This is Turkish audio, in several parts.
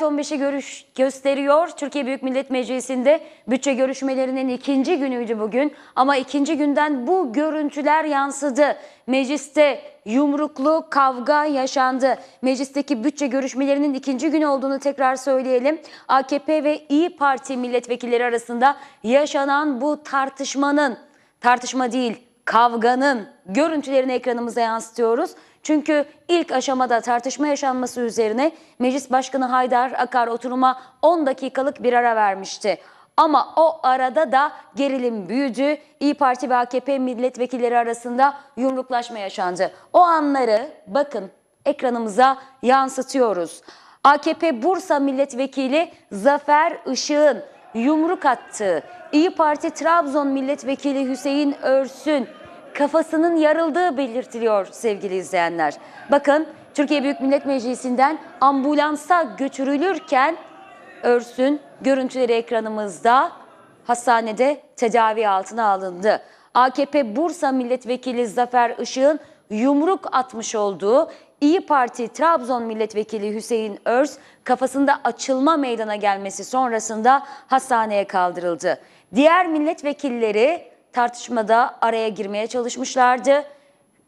15'i görüş gösteriyor. Türkiye Büyük Millet Meclisi'nde bütçe görüşmelerinin ikinci günüydü bugün. Ama ikinci günden bu görüntüler yansıdı. Mecliste yumruklu kavga yaşandı. Meclisteki bütçe görüşmelerinin ikinci günü olduğunu tekrar söyleyelim. AKP ve İyi Parti milletvekilleri arasında yaşanan bu tartışmanın, tartışma değil kavganın görüntülerini ekranımıza yansıtıyoruz. Çünkü ilk aşamada tartışma yaşanması üzerine Meclis Başkanı Haydar Akar oturuma 10 dakikalık bir ara vermişti. Ama o arada da gerilim büyüdü. İyi Parti ve AKP milletvekilleri arasında yumruklaşma yaşandı. O anları bakın ekranımıza yansıtıyoruz. AKP Bursa milletvekili Zafer Işık'ın yumruk attığı İyi Parti Trabzon milletvekili Hüseyin Örsün kafasının yarıldığı belirtiliyor sevgili izleyenler. Bakın Türkiye Büyük Millet Meclisi'nden ambulansa götürülürken Örsün görüntüleri ekranımızda hastanede tedavi altına alındı. AKP Bursa Milletvekili Zafer Işık'ın yumruk atmış olduğu İyi Parti Trabzon Milletvekili Hüseyin Örs kafasında açılma meydana gelmesi sonrasında hastaneye kaldırıldı. Diğer milletvekilleri tartışmada araya girmeye çalışmışlardı.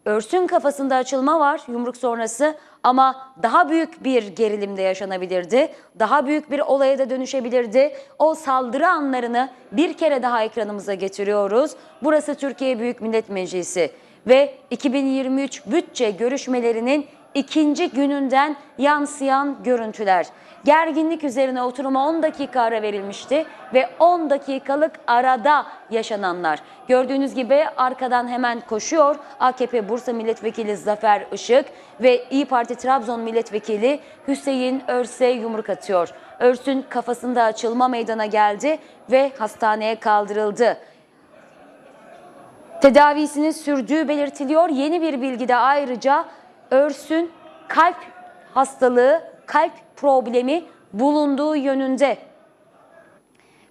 Örsün kafasında açılma var yumruk sonrası ama daha büyük bir gerilim de yaşanabilirdi. Daha büyük bir olaya da dönüşebilirdi. O saldırı anlarını bir kere daha ekranımıza getiriyoruz. Burası Türkiye Büyük Millet Meclisi ve 2023 bütçe görüşmelerinin ikinci gününden yansıyan görüntüler. Gerginlik üzerine oturuma 10 dakika ara verilmişti ve 10 dakikalık arada yaşananlar. Gördüğünüz gibi arkadan hemen koşuyor AKP Bursa Milletvekili Zafer Işık ve İyi Parti Trabzon Milletvekili Hüseyin Örse yumruk atıyor. Örs'ün kafasında açılma meydana geldi ve hastaneye kaldırıldı. Tedavisinin sürdüğü belirtiliyor. Yeni bir bilgi de ayrıca Örs'ün kalp hastalığı, kalp problemi bulunduğu yönünde.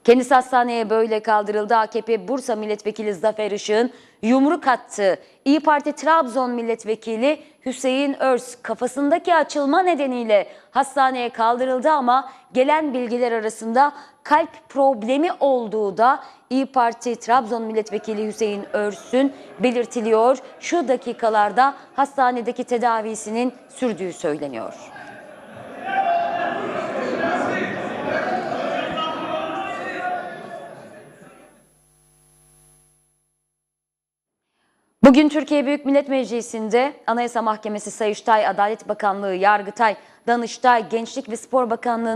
Kendisi hastaneye böyle kaldırıldı. AKP Bursa Milletvekili Zafer Işık'ın yumruk attığı İyi Parti Trabzon Milletvekili Hüseyin Örs kafasındaki açılma nedeniyle hastaneye kaldırıldı ama gelen bilgiler arasında kalp problemi olduğu da İyi Parti Trabzon Milletvekili Hüseyin Örs'ün belirtiliyor. Şu dakikalarda hastanedeki tedavisinin sürdüğü söyleniyor. Bugün Türkiye Büyük Millet Meclisi'nde Anayasa Mahkemesi, Sayıştay, Adalet Bakanlığı, Yargıtay, Danıştay, Gençlik ve Spor Bakanlığı